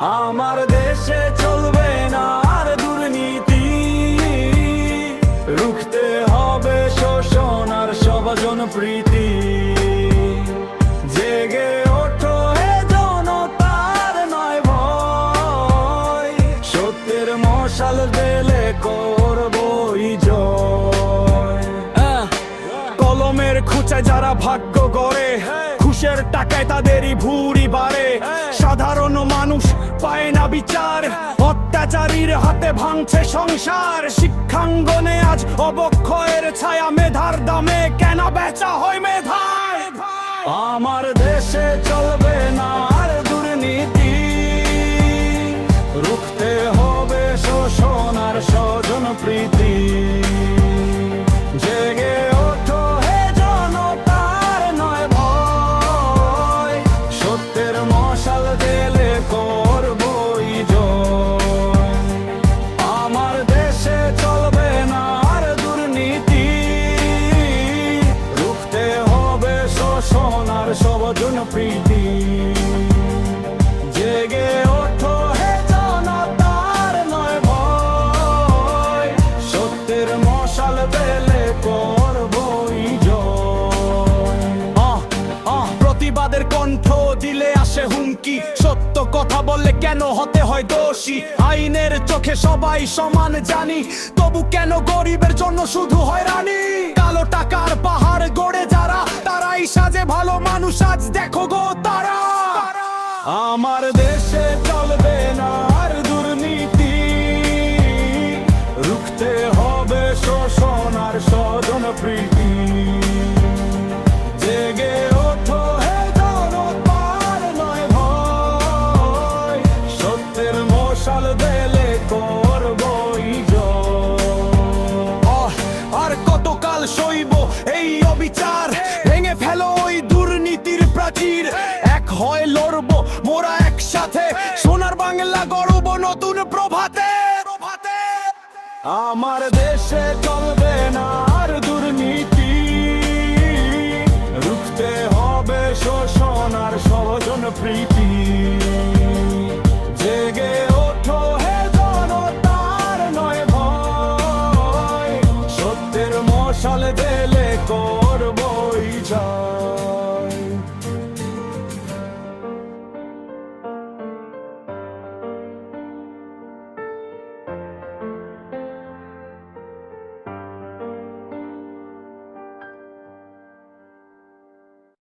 আমার দেশে চলবে না আর দুর্নীতি। রুখতে হবে শোষণ আর সবজন প্রীতি। জেগে ওঠো হে জনতার নয় ভয়। সত্যের মশাল জেলে করবই জয়। কলমের খুঁচে যারা ভাগ্য গড়ে খুশের টাকায় তাদেরই ভুরি বাড়ে। বিচার। অত্যাচারীর হাতে ভাঙছে সংসার। শিক্ষাঙ্গনে আজ অবক্ষয়ের ছায়া মেধার দামে কেন বেচা হয় মেধায়। আমার দেশে চলবে না আর দুর্নীতি। রুখতে হবে শোষণ আর স্বজন প্রীতি। প্রীতি জেগে ওঠো হে জনতার নয় ভয়। সত্যের মশাল বেলে করবই আহ, আহ, প্রতিবাদের কণ্ঠ দিলে আসে হুমকি। সত্য কথা বললে কেন হতে হয় দোষী? আইনের চোখে সবাই সমান জানি তবু কেন গরিবের জন্য শুধু হয়রানি? কালো টাকার পাহাড় গড়ে সাজে আজ দেখো গো তারা। আমার দেশে চলবে না আর দুর্নীতি। রুখতে হবে শোষণ আর স্বজন প্রীতি। জেগে ওঠো হে জনতার নয় ভয়। সত্যের মশাল দেলে করবই জয়। আর কতকাল সইব এই অবিচার? প্রাচীর এক হয় লড়বো, মোরা একসাথে। সোনার বাংলা গড়ব নতুন প্রভাতে প্রভাতে। আমার দেশে চলবে না আর দুর্নীতি। রুখতে হবে শোষণ আর সহজন প্রীতি।